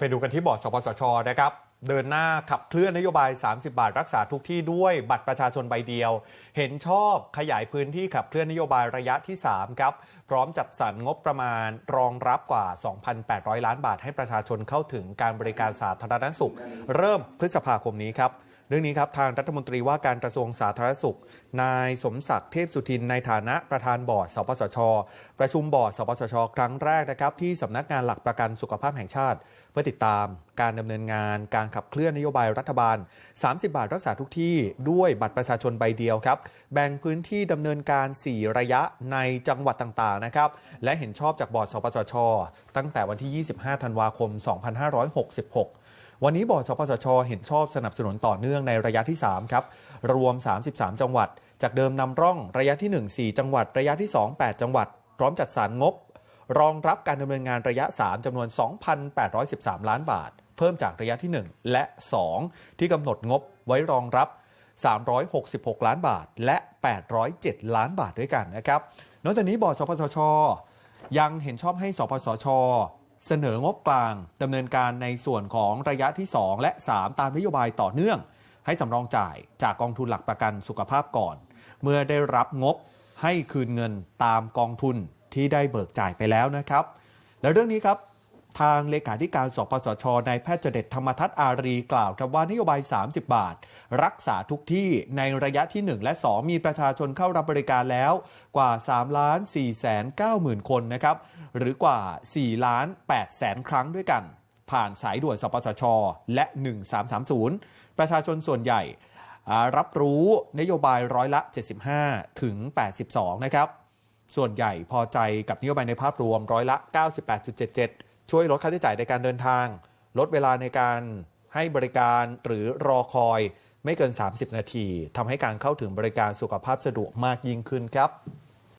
ไปดูกันที่บอร์ดสปสชนะครับเดินหน้าขับเคลื่อนนโยบาย 30 บาทรักษาทุกที่ด้วยบัตรประชาชนใบเดียว เห็นชอบขยายพื้นที่ขับเคลื่อนนโยบายระยะที่ 3 ครับ พร้อมจัดสรรงบประมาณรองรับกว่า 2,800 ล้านบาทให้ประชาชนเข้าถึงการบริการสาธารณสุข เริ่มพฤษภาคมนี้ครับ เรื่องนี้ครับทางรัฐมนตรีว่าการกระทรวงสาธารณสุข นายสมศักดิ์เทพสุทินในฐานะประธานบอร์ดสปสช ประชุมบอร์ดสปสช ครั้งแรกนะครับที่สำนักงานหลักประกันสุขภาพแห่งชาติ เพื่อติดตามการดำเนินงาน การขับเคลื่อนนโยบายรัฐบาล 30 บาทรักษาทุกที่ด้วยบัตรประชาชนใบเดียวครับแบ่งพื้นที่ดำเนินการ 4 ระยะในจังหวัดต่างๆนะครับและเห็นชอบจากบอร์ดสปสช ตั้งแต่วันที่ 25 ธันวาคม 2566 วันนี้บอร์ดสปสช เห็นชอบสนับสนุนต่อเนื่องในระยะที่ 3 ครับ รวม 33 จังหวัด จากเดิมนำร่องระยะที่ 1 4 จังหวัด ระยะที่ 2 8 จังหวัด พร้อมจัดสรรงบ รองรับการดำเนินงานระยะ 3จำนวน 2,813 ล้านบาท เพิ่มจากระยะที่ 1 และ 2 ที่กำหนดงบไว้รองรับ 366 ล้านบาท และ 807 ล้านบาทด้วยกันนะครับนอกจากนี้บอร์ดสปสช ยังเห็นชอบให้สปสช เสนองบกลางดำเนินการในส่วนของระยะที่ 2 และ 3 ตามนโยบายต่อเนื่อง ให้สำรองจ่ายจากกองทุนหลักประกันสุขภาพก่อน เมื่อได้รับงบให้คืนเงินตามกองทุนที่ได้เบิกจ่ายไปแล้วนะครับ และเรื่องนี้ครับ ทางเลขาธิการสปสชนายแพทย์เจเดตธรรมทัศน์อารีกล่าวครับว่านโยบาย 30 บาท รักษาทุกที่ในระยะที่ 1 และ 2 มีประชาชนเข้ารับบริการแล้วกว่า3ล้าน4แสน9หมื่นคนนะครับ หรือกว่า4ล้าน8แสนครั้งด้วยกัน ผ่านสายด่วนสปสช และ 1330 ประชาชนส่วนใหญ่รับรู้นโยบายร้อยละ 75 ถึง 82 นะครับ ส่วนใหญ่พอใจกับนโยบายในภาพรวมร้อยละ 98.77 ช่วยลดค่าใช้จ่ายในการเดินทาง ลดเวลาในการให้บริการหรือรอคอยไม่เกิน 30 นาทีทำให้การเข้าถึงบริการสุขภาพสะดวกมากยิ่งขึ้นครับ